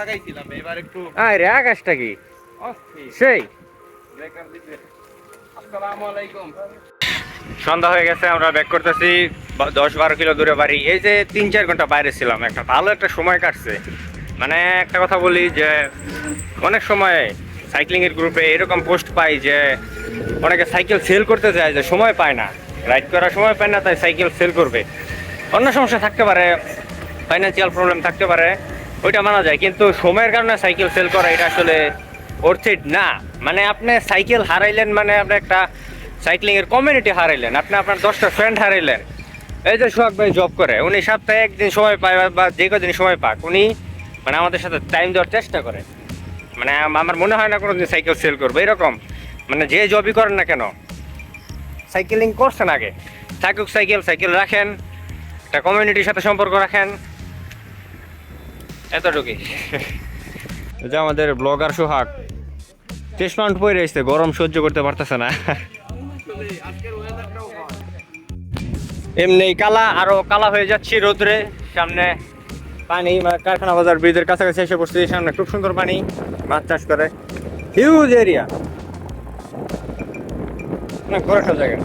লাগাইছিলাম এবার একটু আরে আকাশটা কি? সেই। আসসালামু আলাইকুম। সন্ধ্যা হয়ে গেছে আমরা ব্যাক করতেছি। দশ বারো কিলো দূরে বাড়ি। এই যে তিন চার ঘণ্টা বাইরে ছিলাম একটা ভালো একটা সময় কাটছে। মানে একটা কথা বলি যে অনেক সময় সাইক্লিং এর গ্রুপে এরকম পোস্ট পাই যে অনেকে সাইকেল সেল করতে চায় যে সময় পায় না। রাইড করার সময় পায় না তাই সাইকেল সেল করবে। অন্য সমস্যা থাকতে পারে ফাইন্যান্সিয়াল প্রবলেম থাকতে পারে। ওইটা মানা যায়, কিন্তু সময়ের কারণে সাইকেল সেল করা এটা আসলে অর্থিত না। মানে আপনি সাইকেল হারাইলেন মানে আপনি একটা সাইক্লিং এর কমিউনিটি হারাইলেন। আপনি আপনার দশটা ফ্রেন্ড হারাইলেন। এই যে সোহাগ ভাই জব করে, উনি সপ্তাহে একদিন সময় পায় বা- যে কদিন সময় পাক, উনি মানে আমাদের সাথে টাইম দেওয়ার চেষ্টা করে। মানে আমার মনে হয় না কোনোদিন সাইকেল সেল করবে, এরকম। মানে যে জবই করেন না কেন সাইকেলিং করছেন আগে। থাকুক সাইকেল সাইকেল রাখেন, একটা কমিউনিটির সাথে সম্পর্ক রাখেন। এতটুকুই। যে আমাদের ব্লগার সোহাগ টেস্ট মাউন্ট পরে এসছে, গরম সহ্য করতে পারতেছে না। এমনি কালা, আরও কালা হয়ে যাচ্ছি রোদ্রে, সামনে পানি কারখানা বাজার, ব্রিজের কাছাকাছি এসে পড়ছি, সামনে খুব সুন্দর পানি, মাছ চাষ করে। হিউজ এরিয়া অনেক বড় একটা জায়গা